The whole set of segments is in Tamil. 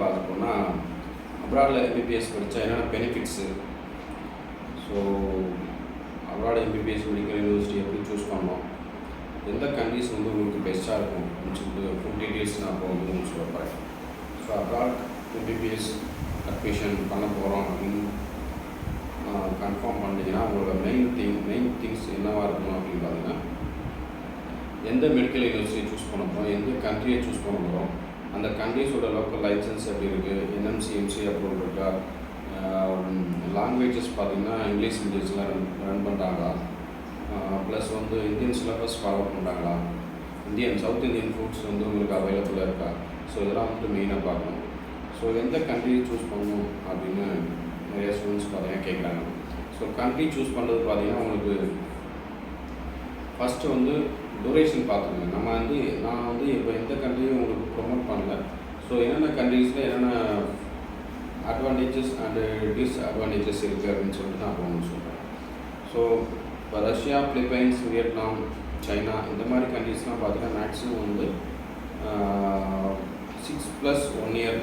பார்த்துட்டோம்னா அப்ராடில் எம்பிபிஎஸ் படித்தா என்னென்ன benefits so abroad MBBS medical university எப்படி சூஸ் பண்ணோம் எந்த கண்ட்ரிஸ் வந்து உங்களுக்கு பெஸ்ட்டாக இருக்கும்? அப்படின்னு சொல்லிட்டு ஃபுல் டீட்டெயில்ஸ் நான் இப்போ வந்து உங்களுக்கு ஸோ அப்ராட் எம்பிபிஎஸ் அட்மிஷன் பண்ண போகிறோம் அப்படின்னு கன்ஃபார்ம் பண்ணிட்டீங்கன்னா உங்களோட மெயின் திங் மெயின் திங்ஸ் என்னவாக இருக்கணும் அப்படின்னு பார்த்தீங்கன்னா எந்த மெடிக்கல் யூனிவர்சிட்டி சூஸ் பண்ண போகிறோம் எந்த கண்ட்ரியை சூஸ் பண்ண போகிறோம் அந்த கண்ட்ரிஸோட லோக்கல் லைசன்ஸ் எப்படி இருக்குது என்எம்சிஎம்சி அப்ரூவல் இருக்கா? லாங்குவேஜஸ் பார்த்தீங்கன்னா இங்கிலீஷ் மீடியஸில் ரன் ரன் பண்ணுறாங்களா ப்ளஸ் வந்து இந்தியன் சிலபஸ் ஃபாலோ பண்ணுறாங்களா இந்தியன் சவுத் இந்தியன் ஃபுட்ஸ் வந்து உங்களுக்கு அவைலபிளாக இருக்கா? ஸோ இதெல்லாம் வந்துட்டு மெயினாக பார்க்கணும். ஸோ எந்த கண்ட்ரி சூஸ் பண்ணணும் அப்படின்னு நிறைய ஸ்டூடெண்ட்ஸ் பார்த்தீங்கன்னா கேட்குறாங்க. ஸோ கண்ட்ரி சூஸ் பண்ணுறது பார்த்தீங்கன்னா உங்களுக்கு ஃபஸ்ட்டு வந்து டூரேஷன் பார்த்துக்கோங்க. நம்ம வந்து நான் வந்து இப்போ எந்த கண்ட்ரியும் உங்களுக்கு ப்ரொமோட் பண்ணல. ஸோ என்னென்ன கண்ட்ரீஸில் என்னென்ன அட்வான்டேஜஸ் அண்டு டிஸ்அட்வான்டேஜஸ் இருக்குது அப்படின்னு சொல்லிட்டு நான் போகணும்னு சொல்கிறேன் ஸோ இப்போ ரஷ்யா பிலிப்பைன்ஸ் வியட்நாம் சைனா இந்த மாதிரி கண்ட்ரீஸ்லாம் பார்த்தீங்கன்னா மேக்ஸிமம் வந்து six plus one year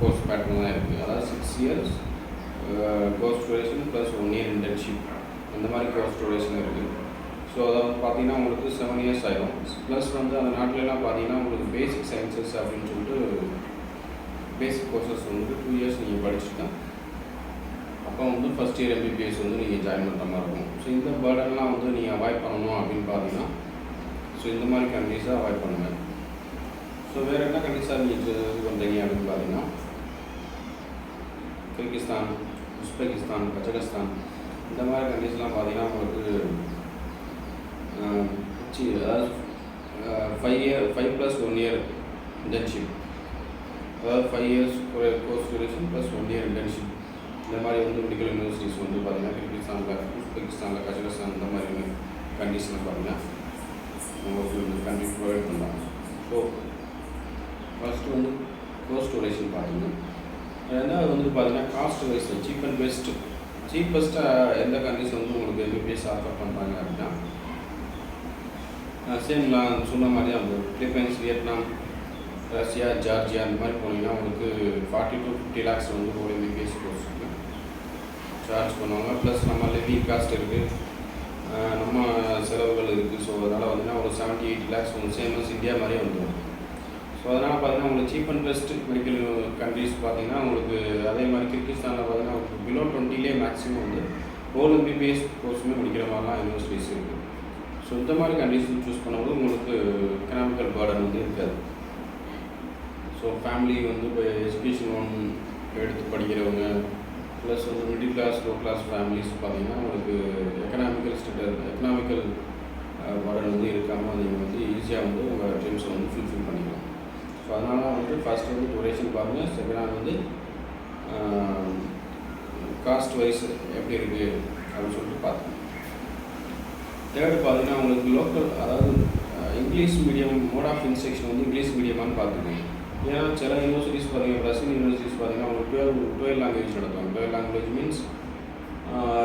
course pattern தான் இருக்குது அதாவது six years course duration plus one year internship அந்த மாதிரி கோர்ஸ் டூரேஷன் இருக்குது ஸோ அதாவது பார்த்தீங்கன்னா உங்களுக்கு செவன் இயர்ஸ் ஆகிடும் ப்ளஸ் வந்து அந்த நாட்டிலலாம் பார்த்தீங்கன்னா உங்களுக்கு பேசிக் சயின்சஸ் அப்படின்னு சொல்லிட்டு பேசிக் கோர்சஸ் வந்து டூ இயர்ஸ் நீங்கள் படிச்சுட்டு அப்போ வந்து ஃபஸ்ட் இயர் எம்பிபிஎஸ் வந்து நீங்கள் ஜாயின் பண்ணுற மாதிரி இருக்கும். ஸோ இந்த பேர்டன்லாம் வந்து நீங்கள் அவாய்ட் பண்ணணும் அப்படின்னு பார்த்தீங்கன்னா ஸோ இந்த மாதிரி கண்ட்ரீஸை அவாய்ட் பண்ணுங்கள் ஸோ வேறு என்ன கண்ட்ரீஸாக நீங்கள் இது பண்ணுறீங்க அப்படின்னு பார்த்தீங்கன்னா கிர்கிஸ்தான் உஸ்பெகிஸ்தான் கஜகஸ்தான் இந்த மாதிரி கண்ட்ரீஸ்லாம் பார்த்தீங்கன்னா உங்களுக்கு அதாவது five year five plus one year internship அதாவது five years course duration plus one year internship இந்த மாதிரி வந்து மெடிக்கல் யூனிவர்சிட்டிஸ் வந்து பார்த்தீங்கன்னா கிர்கிஸ்தானில் உஸ்பெகிஸ்தானில் கஜகஸ்தான் இந்த மாதிரி கண்டிஷனில் பார்த்தீங்கன்னா உங்களுக்கு வந்து கண்ட்ரி ப்ரொவைட் பண்ணுறாங்க ஸோ ஃபஸ்ட்டு வந்து கோர்ஸ் டூரேஷன் பார்த்தீங்கன்னா ரெண்டாவது வந்து பார்த்தீங்கன்னா cost wise cheap and best சீப்பஸ்ட்டாக எந்த கண்ட்ரிஸ் வந்து உங்களுக்கு எம்பிபிஎஸ் ஆஃபர் பண்ணுறாங்க அப்படின்னா சேம் நான் சொன்ன மாதிரி அந்த பிலிப்பைன்ஸ் வியட்நாம் ரஷ்யா ஜார்ஜியா அந்த மாதிரி போனீங்கன்னா உங்களுக்கு ஃபார்ட்டி டு ஃபிஃப்டி லேக்ஸ் வந்து ஒரு எம்பிபிஎஸ் கோர்ஸ் சார்ஜ் பண்ணுவாங்க. ப்ளஸ் நம்ம லிவிங் காஸ்ட் இருக்குது நம்ம செலவுகள் இருக்குது ஸோ அதனால் பார்த்தீங்கன்னா ஒரு செவன்ட்டி எயிட் லேக்ஸ் வந்து சேமஸ் இந்தியா மாதிரியே வந்துடும் ஸோ அதனால் பார்த்தீங்கன்னா உங்களுக்கு cheap and best medical countries பார்த்தீங்கன்னா உங்களுக்கு அதே மாதிரி கிர்கிஸ்தானில் பார்த்தீங்கன்னா உங்களுக்கு பிலோ டுவெண்ட்டிலே மேக்ஸிமம் வந்து ஹோல் எம்பிபிஎஸ் கோர்ஸுமே முடிக்கிற மாதிரிலாம் யூனிவர்சிட்டி ஸோ இந்த மாதிரி கண்டிஷன் சூஸ் பண்ணும்போது உங்களுக்கு எக்கனாமிக்கல் பேர்டன் வந்து இருக்காது. ஸோ ஃபேமிலி வந்து இப்போ எஜுகேஷன் லோன் எடுத்து படிக்கிறவங்க ப்ளஸ் வந்து middle class low class families பார்த்தீங்கன்னா உங்களுக்கு எக்கனாமிக்கல் ஸ்டேட்டர் எக்கனாமிக்கல் பேர்டன் வந்து இருக்காமல் நீங்கள் வந்து ஈஸியாக வந்து உங்கள் ட்ரீம்ஸை வந்து ஃபுல்ஃபில் பண்ணிக்கலாம். ஸோ அதனால் வந்து ஃபஸ்ட் வந்து டூரேஷன் பாருங்கள் செகண்ட் வந்து காஸ்ட் வைஸ் எப்படி இருக்குது அப்படின்னு சொல்லிட்டு பார்த்துக்கணும் தேர்டு பார்த்தீங்கன்னா உங்களுக்கு லோக்கல் அதாவது English medium mode of instruction வந்து இங்கிலீஷ் மீடியமானு பார்த்துக்கோங்க. ஏன்னா சில யூனிவர்சிட்டிஸ் பார்த்தீங்கன்னா ரஷ்யன் யூனிவர்சிட்டிஸ் பார்த்தீங்கன்னா அவங்க டுவெல் டுவெல் லாங்குவேஜ் நடத்துவாங்க. டுவெல் லாங்குவேஜ் மீன்ஸ்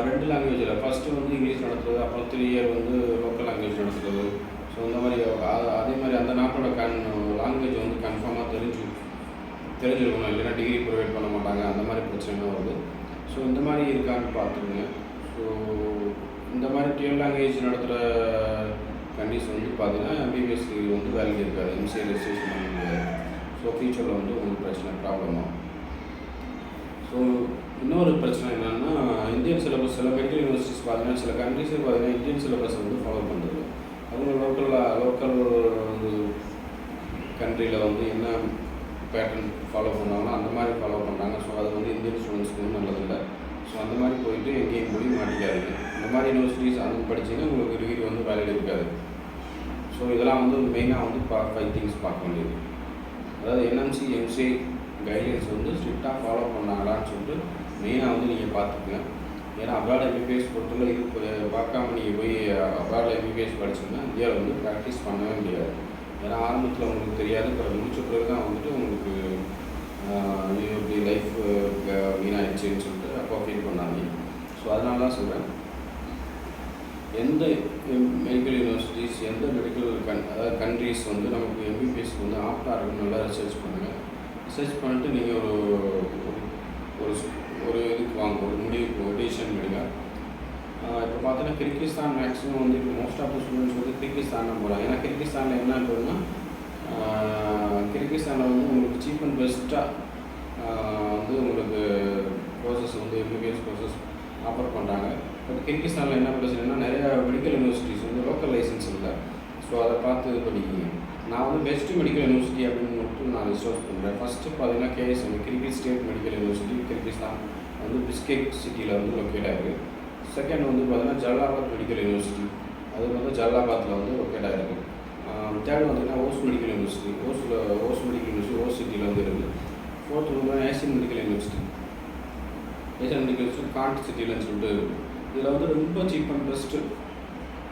ரெண்டு லாங்குவேஜில் ஃபஸ்ட்டு வந்து இங்கிலீஷ் நடத்துறது அப்புறம் த்ரீ இயர் வந்து லோக்கல் லாங்குவேஜ் நடத்துறது. ஸோ இந்த மாதிரி அதே மாதிரி அந்த நாட்டோட கன் லாங்குவேஜ் வந்து கன்ஃபார்மாக தெரிஞ்சு தெரிஞ்சிருக்கணும். இல்லைன்னா டிகிரி ப்ரொவைட் பண்ண மாட்டாங்க. அந்த மாதிரி பிரச்சனைலாம் வருது. ஸோ இந்த மாதிரி இருக்கான்னு பார்த்துருங்க ஸோ இந்த மாதிரி டுவெல் லாங்குவேஜ் நடத்துகிற கண்டிஷன் வந்து பார்த்தீங்கன்னா பிபிஎஸ்சி வந்து வேல்யூ இருக்காது எம்சிஏ ரெஜிஸ்ட்ரேஷன் ஸோ ஃபியூச்சரில் வந்து உங்களுக்கு பிரச்சனை ப்ராப்ளம் ஆகும். ஸோ இன்னொரு பிரச்சனை என்னென்னா இந்தியன் சிலபஸ் சில மெடிக்கல் யூனிவர்சிட்டிஸ் பார்த்தீங்கன்னா சில கண்ட்ரிஸே பார்த்தீங்கன்னா இந்தியன் சிலபஸ் வந்து ஃபாலோ பண்ணுறது அவங்க லோக்கலில் லோக்கல் கண்ட்ரியில் வந்து என்ன பேட்டர்ன் ஃபாலோ பண்ணாங்களோ அந்த மாதிரி ஃபாலோ பண்ணுறாங்க ஸோ அது வந்து இந்தியன் ஸ்டூடெண்ட்ஸ்க்கு வந்து நல்லதில்லை அந்த மாதிரி போயிட்டு எங்கேயும் போய் மாட்டிக்காதுங்க இந்த மாதிரி யூனிவர்சிட்டிஸ் அந்த படிச்சிங்கன்னா உங்களுக்கு டிகிரி வந்து வேலையில் இருக்காது. ஸோ இதெல்லாம் வந்து மெயினாக வந்து பா ஃபைவ் திங்ஸ் பார்க்க வேண்டியது. அதாவது என்எம்சி எம்சி கைட்லைன்ஸ் வந்து ஸ்ட்ரிக்டாக ஃபாலோ பண்ணாங்களான்னு சொல்லிட்டு மெயினாக வந்து நீங்கள் பார்த்துக்குங்க. ஏன்னா அப்ராட் எம்பிபிஎஸ் பொறுத்தவரை இது பார்க்காம நீங்கள் போய் அப்ராட் எம்பிபிஎஸ் படிச்சிங்கன்னா இந்தியாவில் வந்து ப்ராக்டிஸ் பண்ணவே முடியாது. ஏன்னா ஆரம்பத்தில் உங்களுக்கு தெரியாது அப்புறம் முடிச்ச பிறகு தான் வந்துட்டு உங்களுக்கு ஐயோ இப்படி லைஃப் வீணாயிடுச்சுன்னு சொல்லிட்டு அப்போ ஃபீல் பண்ணாங்க ஸோ அதனால தான் சொல்கிறேன் எந்த மெடிக்கல் யூனிவர்சிட்டிஸ் எந்த மெடிக்கல் கன் அதாவது கண்ட்ரிஸ் வந்து நமக்கு எம்பிபிஎஸ்க்கு வந்து ஆப்டாக இருக்குன்னு நல்லா ரிசர்ச் பண்ணுங்கள் ரிசர்ச் பண்ணிட்டு நீங்கள் ஒரு ஒரு- ஒரு இதுக்கு வாங்க ஒரு முடிவுக்கு ஒரு டிசிஷன் எடுங்க. இப்போ பார்த்தீங்கன்னா கிர்கிஸ்தான் மேக்ஸிமம் வந்து இப்போ மோஸ்ட் ஆஃப் த ஸ்டூடெண்ட்ஸ் வந்து கிர்கிஸ்தான் போகிறாங்க ஏன்னா கிர்கிஸ்தானில் என்ன இருக்குன்னா கிர்கிஸ்தானில் வந்து உங்களுக்கு சீப் அண்ட் பெஸ்ட்டாக வந்து உங்களுக்கு கோர்சஸ் வந்து எம்பிபிஎஸ் கோர்சஸ் ஆஃபர் பண்ணுறாங்க பட் கிர்கிஸ்தானில் என்ன பிரச்சனைனா நிறையா மெடிக்கல் யூனிவர்சிட்டிஸ் வந்து லோக்கல் லைசன்ஸ் இல்லை. ஸோ அதை பார்த்து இது பண்ணிக்கிங்க. நான் வந்து பெஸ்ட் மெடிக்கல் யூனிவர்சிட்டி அப்படின்னு மட்டும் நான் லிஸ்ட் பண்ணுறேன் ஃபஸ்ட்டு பார்த்தீங்கன்னா KSM Kyrgyz State Medical University Kyrgyzstan வந்து பிஸ்கெட் சிட்டியில் வந்து லொக்கேட் ஆகிருக்கு செகண்ட் வந்து பார்த்தீங்கன்னா ஜல்லாபாத் மெடிக்கல் யூனிவர்சிட்டி அது வந்து ஜல்லாபாத்தில் வந்து லொக்கேட் ஆகிருக்கு தேர்ட் பார்த்தீங்கன்னா ஓஸ் மெடிக்கல் யூனிவர்சிட்டி ஓஸில் ஓஸ் மெடிக்கல் யூனிவர்சிட்டி ஓஸ் சிட்டியில் வந்து இருக்குது ஃபோர்த் வந்து Asian Medical University Asian Medical University Kant சிட்டிலன்னு சொல்லிட்டு இதில் வந்து ரொம்ப cheap and best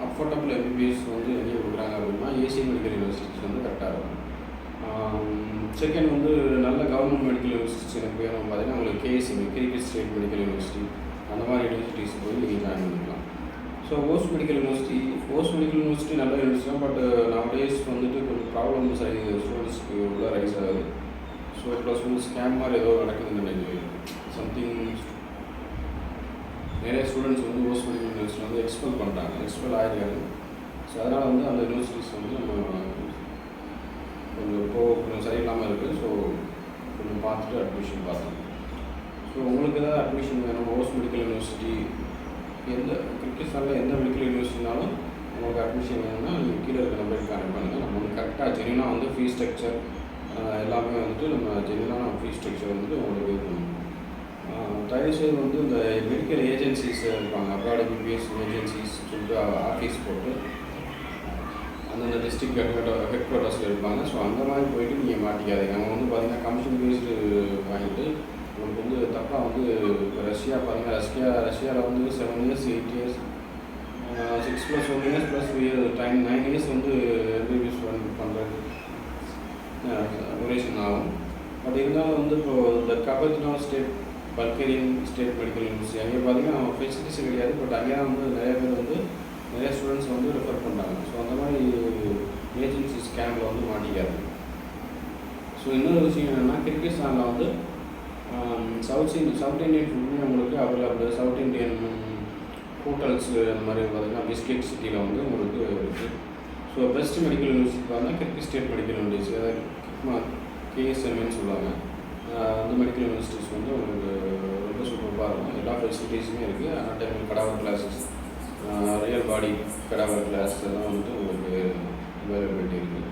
affordable MBBS வந்து எங்கே கொடுக்குறாங்க அப்படின்னா ஏசியன் மெடிக்கல் யூனிவர்சிட்டிஸ் வந்து கரெக்டாக இருக்கும். செகண்ட் வந்து நல்ல கவர்மெண்ட் மெடிக்கல் யூனிவர்சிட்டிஸ் எனக்கு வேணும். பார்த்தீங்கன்னா உங்களுக்கு KSC Kyrgyz State Medical University அந்த மாதிரி யூனிவர்சிட்டிஸ் போய் நீங்கள் ஜாயின் பண்ணிக்கலாம். So Osh Medical University Osh Medical University நல்ல யூனிவர்சிட்டி தான் பட் நவடேஸ் வந்துட்டு கொஞ்சம் ப்ராப்ளம்ஸ் ஆகி ஸ்டூடெண்ட்ஸ்க்கு உள்ள ரைஸ் ஆகுது. ஸோ ப்ளஸ் வந்து ஸ்கேம் மாதிரி ஏதோ நடக்குதுன்னு நினைக்கிறேன். சம்திங் நிறைய ஸ்டூடெண்ட்ஸ் வந்து ஓஸ் மெடிக்கல் யூனிவர்சிட்டி வந்து எக்ஸ்பெல் பண்ணுறாங்க எக்ஸ்பெல் ஆகிருக்காங்க ஸோ அதனால் வந்து அந்த யூனிவர்சிட்டிஸ் வந்து நம்ம கொஞ்சம் இப்போ கொஞ்சம் சரியில்லாமல் இருக்குது ஸோ கொஞ்சம் பார்த்துட்டு அட்மிஷன் பார்த்தோம் ஸோ உங்களுக்கு ஏதாவது அட்மிஷன் வேணும்? ஓஸ் மெடிக்கல் யூனிவர்சிட்டி எந்த கிர்கிஸ்தானில் எந்த மெடிக்கல் யூனிவர்சிட்டினாலும் உங்களுக்கு அட்மிஷன் வேணும்னா நீங்கள் கீழே இருக்க நம்பருக்கு கனெக்ட் பண்ணுங்கள் நம்ம வந்து கரெக்டாக ஜெனினாக வந்து ஃபீஸ் ஸ்ட்ரக்சர் எல்லாமே வந்துட்டு நம்ம ஜெனினான ஃபீஸ் ஸ்ட்ரக்சர் வந்துட்டு உங்களுக்கு இது பண்ணுவோம் தயவுசெய்து வந்து இந்த மெடிக்கல் ஏஜென்சிஸ் இருப்பாங்க. அப்ராட் பிபிஎஸ் ஏஜென்சிஸ் சொல்லிட்டு ஆஃபீஸ் போட்டு அந்தந்த டிஸ்ட்ரிக்ட் ஹெட் ஹெட் குவார்ட்டர்ஸில் இருப்பாங்க. ஸோ அந்த மாதிரி போயிட்டு நீங்கள் மாட்டிக்காதீங்க. அவங்க வந்து பார்த்தீங்கன்னா கமிஷன் பேஸ்டு வாங்கிட்டு உங்களுக்கு வந்து தப்பாக வந்து இப்போ ரஷ்யா பாருங்கள் ரஷ்யா ரஷ்யாவில் வந்து seven years eight years six plus one years plus time nine years வந்து எம்பிபிஎஸ் பண்ணுறது டூரேஷன் ஆகும். பட் இருந்தாலும் வந்து இப்போ இந்த கபத்னா state Bulgarian state medical university அங்கே பார்த்தீங்கன்னா ஃபெசிலிட்டிஸ் கிடையாது. பட் அங்கே வந்து நிறைய பேர் வந்து நிறைய ஸ்டூடெண்ட்ஸ் வந்து ரெஃபர் பண்ணுறாங்க ஸோ அந்த மாதிரி ஏஜென்சி ஸ்கேமில் வந்து மாட்டிக்காது. ஸோ இன்னொரு விஷயம் என்னென்னா கிர்கிஸ்தானில் வந்து சவுத் இந்தியன் சவுத் இந்தியன் ஃபுட்டுமே உங்களுக்கு அவைலபிள். சவுத் இந்தியன் ஹோட்டல்ஸு அந்த மாதிரி பார்த்தீங்கன்னா பிஸ்கெட் சிட்டியில் வந்து உங்களுக்கு இருக்குது ஸோ பெஸ்ட் மெடிக்கல் யூனிவர்சிட்டி பார்த்தீங்கன்னா கிர்கி ஸ்டேட் மெடிக்கல் யூனிவர்சிட்டி அதாவது கிக்மா கேஎஸ்எம்னு சொல்லுவாங்க. Uh, அந்த மெடிக்கல் யூனிவர்சிட்டிஸ் வந்து உங்களுக்கு ரொம்ப சூப்பராக இருக்கும். எல்லா ஃபெசிலிட்டிஸுமே இருக்குது anatomic cadaver classes real body cadaver class எல்லாம் வந்துட்டு உங்களுக்கு அவைலபிலிட்டி இருக்குது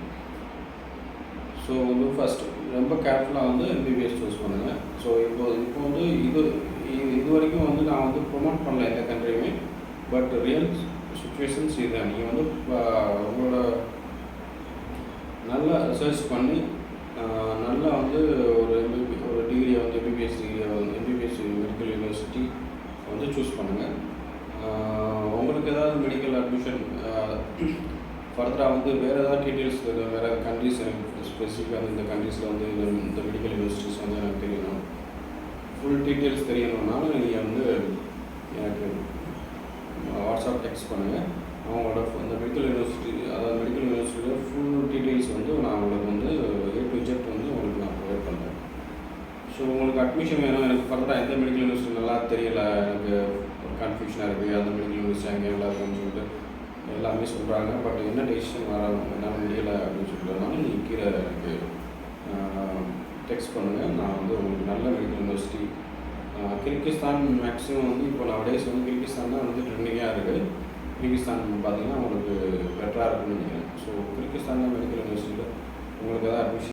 ஸோ வந்து ஃபஸ்ட்டு ரொம்ப கேர்ஃபுல்லாக வந்து எம்பிபிஎஸ் சூஸ் பண்ணுங்கள் ஸோ இப்போ இப்போ வந்து இது இது வரைக்கும் வந்து நான் வந்து ப்ரொமோட் பண்ணல எந்த கண்ட்ரியுமே பட் ரியல் சுச்சுவேஷன்ஸ் இதுதான். நீங்கள் வந்து உங்களோட நல்லா ரிசர்ச் பண்ணி நல்லா வந்து ஒரு எம்பிபி ஒரு டிகிரியை வந்து எம்பிபிஎஸ் டிகிரியை வந்து எம்பிபிஎஸ் மெடிக்கல் யூனிவர்சிட்டி வந்து சூஸ் பண்ணுங்கள் உங்களுக்கு ஏதாவது மெடிக்கல் அட்மிஷன் ஃபர்தராக வந்து வேறு ஏதாவது டீட்டெயில்ஸ் வேறு கண்ட்ரிஸ் எனக்கு ஸ்பெசிஃபிக்காக வந்து இந்த கண்ட்ரீஸில் வந்து இந்த இந்த மெடிக்கல் யூனிவர்சிட்டிஸ் வந்து எனக்கு தெரியணும். ஃபுல் டீட்டெயில்ஸ் தெரியணும்னாலும் நீங்கள் வந்து எனக்கு வாட்ஸ்அப் டெக்ஸ்ட் பண்ணுங்கள் அவங்களோட இந்த மெடிக்கல் யூனிவர்சிட்டி அதாவது மெடிக்கல் யூனிவர்சிட்டியோட ஃபுல் டீட்டெயில்ஸ் வந்து நான் உங்களுக்கு வந்து ஏ டு ஜெட் வந்து உங்களுக்கு நான் ப்ரொவைட் பண்ணுறேன் ஸோ உங்களுக்கு அட்மிஷன் வேணும் எனக்கு ஃபர்தராக எந்த மெடிக்கல் யூனிவர்சிட்டி நல்லா தெரியல எனக்கு கன்ஃபியூஷனாக இருக்குது அந்த மெடிக்கல் யூனிவர்சிட்டி அங்கே நல்லா இருக்குன்னு சொல்லிட்டு எல்லாமே சொல்கிறாங்க பட் என்ன டெசிஷன் வர என்ன முடியலை அப்படின்னு சொல்கிறதுனால நீங்கள் கீழே எனக்கு டெக்ஸ்ட் பண்ணுங்கள் நான் வந்து உங்களுக்கு நல்ல மெடிக்கல் யூனிவர்சிட்டி கிர்கிஸ்தான் மேக்ஸிமம் வந்து இப்போ நான் டேஸ் வந்து கிர்கிஸ்தான் தான் வந்து ட்ரெண்டிங்காக இருக்குது கிர்கிஸ்தான் பார்த்தீங்கன்னா உங்களுக்கு பெட்டராக இருக்குன்னு நினைக்கிறேன். ஸோ கிர்கிஸ்தான் மெடிக்கல் யூனிவர்சிட்டியில் உங்களுக்கு ஏதாவது அட்மிஷன்